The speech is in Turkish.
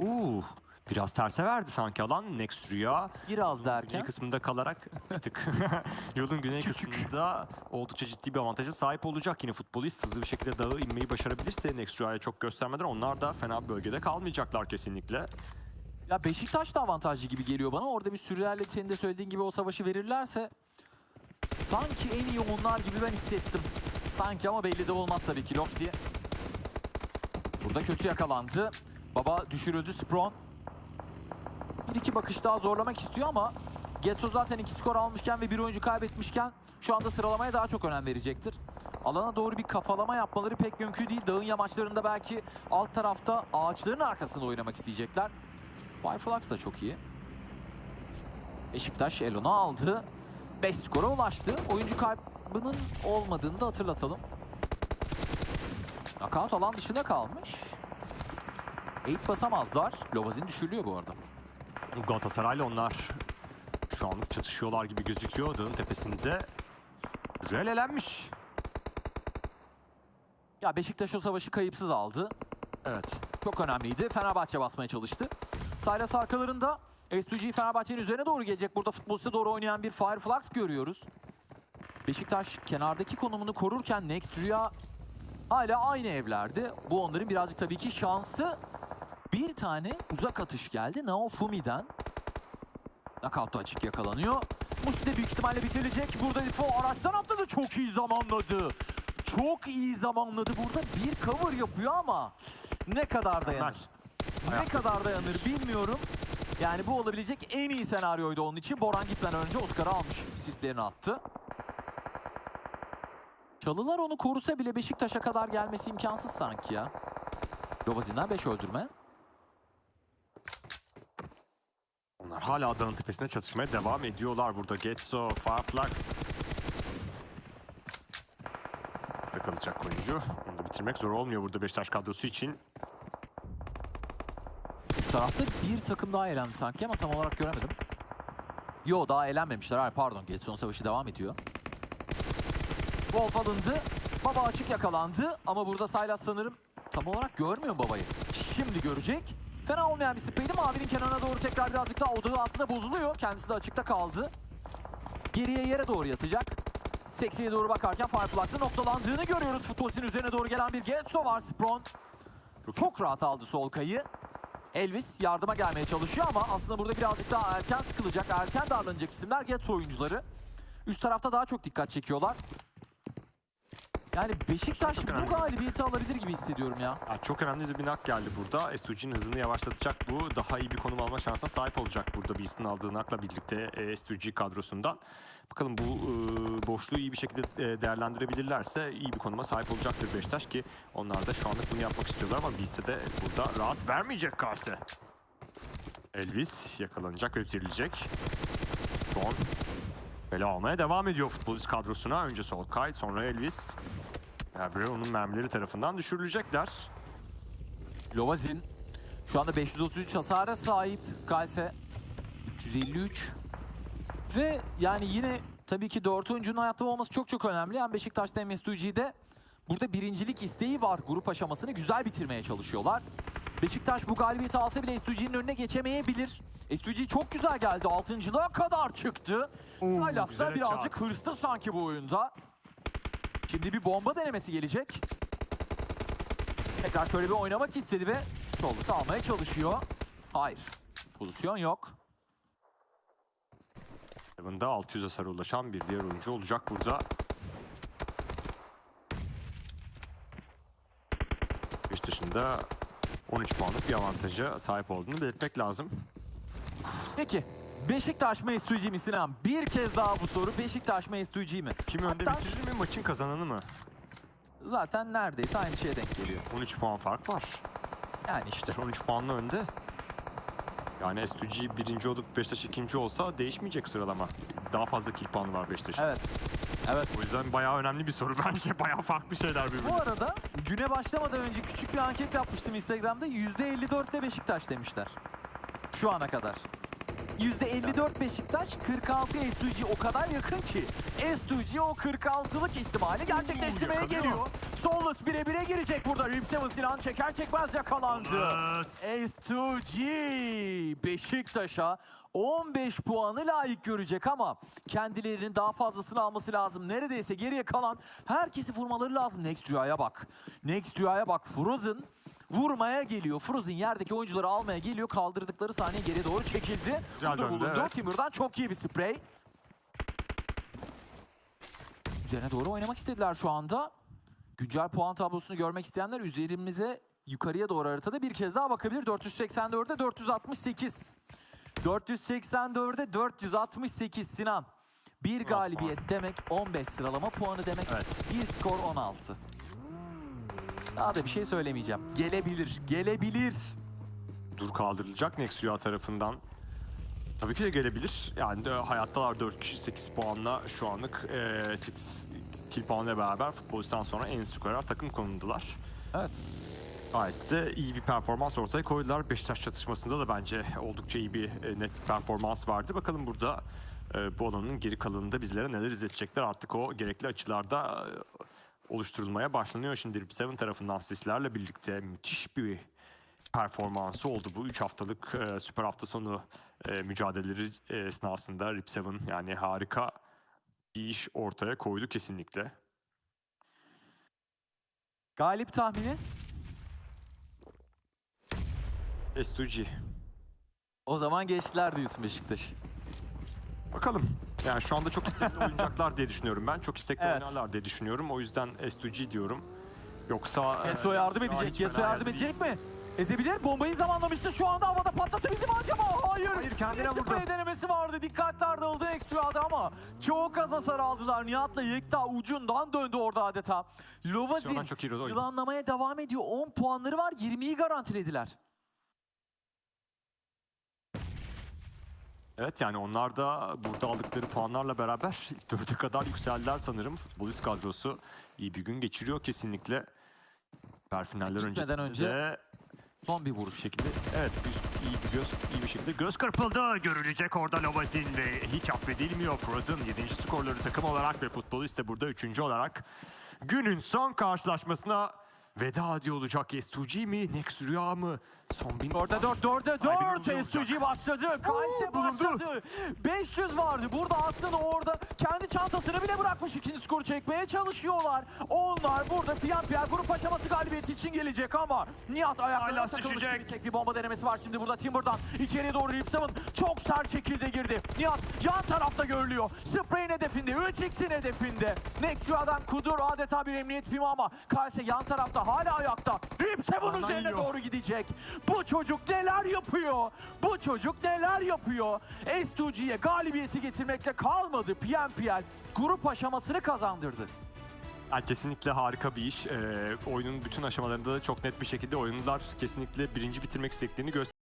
Uuu. Biraz terse verdi sanki alan. Next Rüya Biraz güney derken. kısmında kalarak tık yolun güney kısmında oldukça ciddi bir avantaja sahip olacak. Yine futbolist hızlı bir şekilde dağı inmeyi başarabilirse Next Rüya'ya çok göstermeden onlar da fena bir bölgede kalmayacaklar kesinlikle. Ya Beşiktaş da avantajlı gibi geliyor bana. Orada bir sürrealite senin de söylediğin gibi o savaşı verirlerse sanki en iyi onlar gibi ben hissettim. Sanki ama belli de olmaz tabii ki Loxi. Burada kötü yakalandı. Baba düşürüldü Spron. Bir iki bakış daha zorlamak istiyor ama Getso zaten iki skor almışken ve bir oyuncu kaybetmişken şu anda sıralamaya daha çok önem verecektir. Alana doğru bir kafalama yapmaları pek mümkün değil. Dağın yamaçlarında belki alt tarafta ağaçların arkasında oynamak isteyecekler. Fireflux da çok iyi. Beşiktaş Elon'u aldı. 5 skora ulaştı. Oyuncu kaybının olmadığını da hatırlatalım. Knockout alan dışında kalmış. 8 basamazlar. Lovazin düşürülüyor bu arada. Galatasaray'la onlar şu anlık çatışıyorlar gibi gözüküyor. Dağın tepesinde Rel elenmiş. Ya Beşiktaş o savaşı kayıpsız aldı. Evet. Çok önemliydi. Fenerbahçe basmaya çalıştı. Saylas arkalarında S2G Fenerbahçe'nin üzerine doğru gelecek. Burada futboliste doğru oynayan bir Fireflux görüyoruz. Beşiktaş kenardaki konumunu korurken Next Rüya hala aynı evlerde. Bu onların birazcık tabii ki şansı. Bir tane uzak atış geldi Naofumi'den. Da açık yakalanıyor. Musi de büyük ihtimalle bitirilecek. Burada Difo araçtan atladı. Çok iyi zamanladı. Çok iyi zamanladı. Burada bir cover yapıyor ama ne kadar dayanır? Ne kadar dayanır bilmiyorum. Yani bu olabilecek en iyi senaryoydu onun için. Boran gitmeden önce Oscar'ı almış. Sislerini attı. Çalılar onu korusa bile Beşiktaş'a kadar gelmesi imkansız sanki ya. Lovazin'den 5 öldürme. Hala dağın tepesinde çatışmaya devam ediyorlar burada. Getso, Fireflux. Takılacak oyuncu. Onu da bitirmek zor olmuyor burada Beşiktaş kadrosu için. Üst tarafta bir takım daha elendi sanki ama tam olarak göremedim. Yo daha elenmemişler. Hayır pardon. Getson savaşı devam ediyor. Wolf alındı. Baba açık yakalandı ama burada Saylas sanırım tam olarak görmüyor babayı. Şimdi görecek. Fena olmayan bir spreydi. Mavinin kenarına doğru tekrar birazcık daha odağı aslında bozuluyor. Kendisi de açıkta kaldı. Geriye yere doğru yatacak. Seksiye doğru bakarken Fireflux'ın noktalandığını görüyoruz. Futbolsin üzerine doğru gelen bir Getso var Spron. Çok rahat aldı Solkay'ı. Elvis yardıma gelmeye çalışıyor ama aslında burada birazcık daha erken sıkılacak, erken davranacak isimler Getso oyuncuları. Üst tarafta daha çok dikkat çekiyorlar. Yani Beşiktaş Çok bu önemli. galibiyeti alabilir gibi hissediyorum ya. Ya çok önemli bir nak geldi burada. S2G'nin hızını yavaşlatacak bu. Daha iyi bir konum alma şansına sahip olacak burada Beast'in aldığı nakla birlikte e, S2G kadrosundan. Bakalım bu e, boşluğu iyi bir şekilde e, değerlendirebilirlerse iyi bir konuma sahip olacaktır Beşiktaş ki onlar da şu anlık bunu yapmak istiyorlar ama Beast'e de burada rahat vermeyecek Karse. Elvis yakalanacak ve bitirilecek. Son bela almaya devam ediyor futbolist kadrosuna. Önce Solkay sonra Elvis. Gabriel onun mermileri tarafından düşürülecekler. Lovazin şu anda 533 hasara sahip. Kalse 353. Ve yani yine tabii ki 4 oyuncunun hayatta olması çok çok önemli. Hem Beşiktaş'ta hem S2G'de burada birincilik isteği var. Grup aşamasını güzel bitirmeye çalışıyorlar. Beşiktaş bu galibiyeti alsa bile S2G'nin önüne geçemeyebilir. S2G çok güzel geldi. Altıncılığa kadar çıktı. Güzel da birazcık çat. hırslı sanki bu oyunda. Şimdi bir bomba denemesi gelecek. Tekrar şöyle bir oynamak istedi ve solu almaya çalışıyor. Hayır. Pozisyon yok. Evan'da 600 hasara ulaşan bir diğer oyuncu olacak burada. Beşiktaş'ın 13 puanlık bir avantaja sahip olduğunu belirtmek lazım. Peki. Beşiktaş mı S2G mi Sinan? Bir kez daha bu soru. Beşiktaş mı S2G mi? Kim önde Hatta bitirir mi maçın kazananı mı? Zaten neredeyse aynı şeye denk geliyor. 13 puan fark var. Yani işte. Beşiktaş 13 puanla önde. Yani S2G birinci olup Beşiktaş ikinci olsa değişmeyecek sıralama. Daha fazla kill puanı var Beşiktaş'ın. Evet. Evet. O yüzden bayağı önemli bir soru bence. Bayağı farklı şeyler birbirine. Bu arada güne başlamadan önce küçük bir anket yapmıştım Instagram'da. %54'te Beşiktaş demişler. Şu ana kadar. %54 Beşiktaş, 46 S2G o kadar yakın ki S2G o 46'lık ihtimali gerçekleştirmeye geliyor. Solus bire bire girecek burada. Rip Seven silahını çeker çekmez yakalandı. Solus. S2G Beşiktaş'a 15 puanı layık görecek ama kendilerinin daha fazlasını alması lazım. Neredeyse geriye kalan herkesi vurmaları lazım. Next Rüya'ya bak. Next Rüya'ya bak. Frozen vurmaya geliyor. Frozen yerdeki oyuncuları almaya geliyor. Kaldırdıkları saniye geriye doğru çekildi. Güzel döndü, bulundu. evet. Çok iyi bir sprey. Üzerine doğru oynamak istediler şu anda. Güncel puan tablosunu görmek isteyenler üzerimize yukarıya doğru haritada bir kez daha bakabilir. 484'e 468. 484'e 468 Sinan. Bir galibiyet demek 15 sıralama puanı demek. Evet. Bir skor 16. Daha da bir şey söylemeyeceğim. Gelebilir, gelebilir. dur kaldırılacak Next Rüya tarafından. Tabii ki de gelebilir. Yani de hayattalar 4 kişi 8 puanla şu anlık eee 8 kill puanla beraber futbolcudan sonra en skorer takım konumdalar. Evet. Gayet de iyi bir performans ortaya koydular. Beşiktaş çatışmasında da bence oldukça iyi bir e, net performans vardı. Bakalım burada e, bu alanın geri kalanında bizlere neler izletecekler. Artık o gerekli açılarda e, oluşturulmaya başlanıyor. Şimdi Rip Seven tarafından seslerle birlikte müthiş bir performansı oldu bu 3 haftalık süper hafta sonu mücadeleleri esnasında Rip Seven yani harika bir iş ortaya koydu kesinlikle. Galip tahmini? S2G. O zaman geçtiler diyorsun Beşiktaş. Bakalım. Yani şu anda çok istekli oynayacaklar diye düşünüyorum ben. Çok istekli Evet. oynarlar diye düşünüyorum. O yüzden S2G diyorum. Yoksa... Getso e, yardım edecek. fena yardım yer değil. edecek mi? Ezebilir. Bombayı zamanlamıştı. Şu anda havada patlatabildi mi acaba? Hayır. Hayır, kendine Bir vurdu. sprey denemesi vardı. Dikkatler dağıldı Extra'da ama çok az hasar aldılar. Nihat'la Yekta ucundan döndü orada adeta. Lovazin yılanlamaya devam ediyor. 10 puanları var. 20'yi garantilediler. Evet yani onlar da burada aldıkları puanlarla beraber dörde kadar yükseldiler sanırım. Futbolist kadrosu iyi bir gün geçiriyor kesinlikle. Perfinaller Gitmeden öncesinde önce- de Son bir vuruş. şekilde evet bir- iyi bir göz iyi bir şekilde göz kırpıldı görülecek orada Lovazin ve hiç affedilmiyor Frozen 7. skorları takım olarak ve futbolist de burada 3. olarak günün son karşılaşmasına veda ediyor olacak S2G mi Next Rüya mı son bin 4'e 4, 4'e Sahibi 4. bulundu S2G başladı. Bulundu. başladı. 500 vardı. Burada aslında orada kendi çantasını bile bırakmış ikinci skoru çekmeye çalışıyorlar. Onlar burada piyan piyan grup aşaması galibiyeti için gelecek ama Nihat ayaklarına Hala takılmış düşecek. gibi tek bir bomba denemesi var şimdi burada Timber'dan. içeriye doğru Rip Seven çok sert şekilde girdi. Nihat yan tarafta görülüyor. Spray'in hedefinde, 3x'in hedefinde. Next Rüya'dan Kudur adeta bir emniyet pimi ama Kalse yan tarafta hala ayakta. Rip Seven Aman üzerine yiyor. doğru gidecek. Bu çocuk neler yapıyor? Bu çocuk neler yapıyor? S2G'ye galibiyeti getirmekle kalmadı. PNPL grup aşamasını kazandırdı. Yani kesinlikle harika bir iş. Ee, oyunun bütün aşamalarında da çok net bir şekilde oyuncular kesinlikle birinci bitirmek istediklerini gösteriyor.